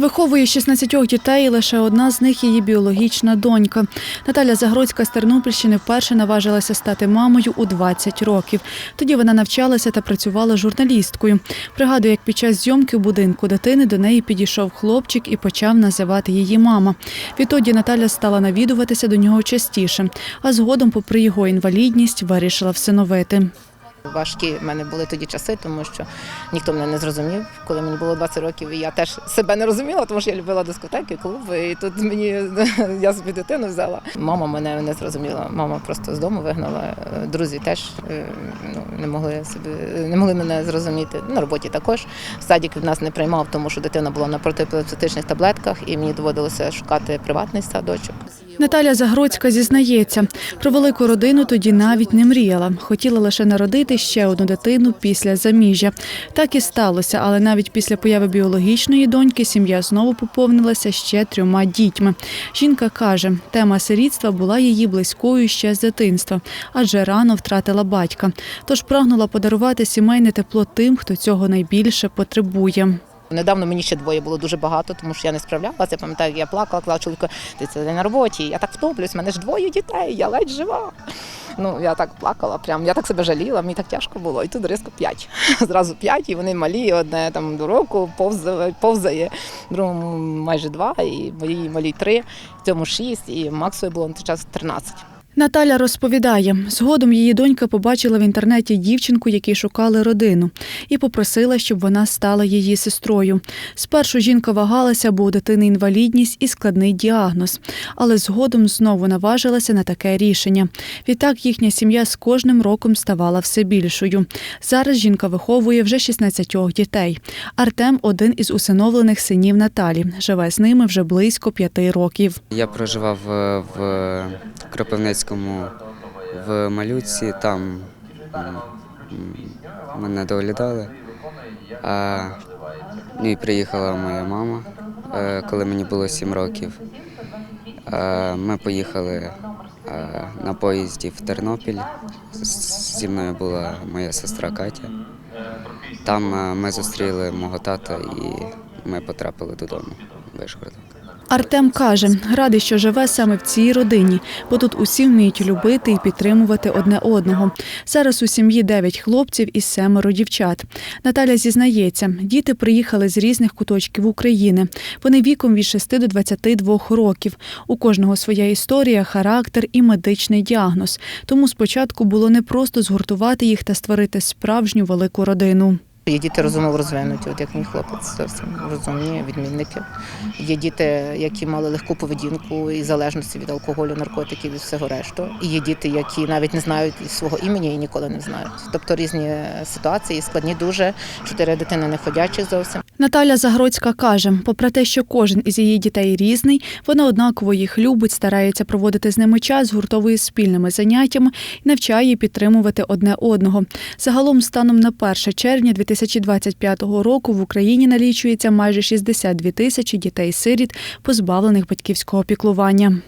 Виховує 16 дітей, і лише одна з них її біологічна донька. Наталя Загродська з Тернопільщини вперше наважилася стати мамою у 20 років. Тоді вона навчалася та працювала журналісткою. Пригадує, як під час зйомки в будинку дитини до неї підійшов хлопчик і почав називати її мама. Відтоді Наталя стала навідуватися до нього частіше, а згодом, попри його інвалідність, вирішила всиновити. Важкі в мене були тоді часи, тому що ніхто мене не зрозумів, коли мені було 20 років. І я теж себе не розуміла, тому що я любила дискотеки, клуби. І тут мені я собі дитину взяла. Мама мене не зрозуміла. Мама просто з дому вигнала. Друзі теж е, ну, не могли собі не могли мене зрозуміти. На роботі також. Садик нас не приймав, тому що дитина була на протиепілептичних таблетках, і мені доводилося шукати приватний садочок. Наталя Загродська зізнається, про велику родину тоді навіть не мріяла. Хотіла лише народити ще одну дитину після заміжжя. Так і сталося, але навіть після появи біологічної доньки сім'я знову поповнилася ще трьома дітьми. Жінка каже, тема сирітства була її близькою ще з дитинства, адже рано втратила батька. Тож прагнула подарувати сімейне тепло тим, хто цього найбільше потребує. Недавно мені ще двоє було дуже багато, тому що я не справлялася. Я пам'ятаю, я плакала, казала чоловіку, ти це на роботі. Я так втоплюсь, мене ж двоє дітей, я ледь жива. Ну я так плакала, прям я так себе жаліла, мені так тяжко було. І тут різко п'ять. Зразу п'ять, і вони малі, одне там до року повзає, повзає, другому майже два, і моїй малій три, цьому шість, і Максові було на той час 13. Наталя розповідає, згодом її донька побачила в інтернеті дівчинку, якій шукали родину, і попросила, щоб вона стала її сестрою. Спершу жінка вагалася, бо у дитини інвалідність і складний діагноз, але згодом знову наважилася на таке рішення. Відтак їхня сім'я з кожним роком ставала все більшою. Зараз жінка виховує вже 16 дітей. Артем один із усиновлених синів Наталі. Живе з ними вже близько п'яти років. Я проживав е, в Кропивницькому в Малюці, там мене доглядали. А, ну і приїхала моя мама, е, коли мені було 7 років. Ми поїхали е, на поїзді в Тернопіль. Зі мною була моя сестра Катя. Там е, ми зустріли мого тата і ми потрапили додому в. Артем каже, радий, що живе саме в цій родині, бо тут усі вміють любити і підтримувати одне одного. Зараз у сім'ї дев'ять хлопців і семеро дівчат. Наталя зізнається, діти приїхали з різних куточків України. Вони віком від 6 до 22 років. У кожного своя історія, характер і медичний діагноз. Тому спочатку було непросто згуртувати їх та створити справжню велику родину. Є діти розумово розвинуті, от як мій хлопець зовсім розумні, відмінники. Є діти, які мали легку поведінку і залежності від алкоголю, наркотиків і всього решту. І є діти, які навіть не знають свого імені і ніколи не знають. Тобто різні ситуації, складні дуже. Чотири дитини не ходячі зовсім. Наталя Загродська каже, попри те, що кожен із її дітей різний, вона однаково їх любить, старається проводити з ними час, гуртовує спільними заняттями і навчає підтримувати одне одного. Загалом, станом на 1 червня 2025 року в Україні налічується майже 62 тисячі дітей-сиріт, позбавлених батьківського піклування.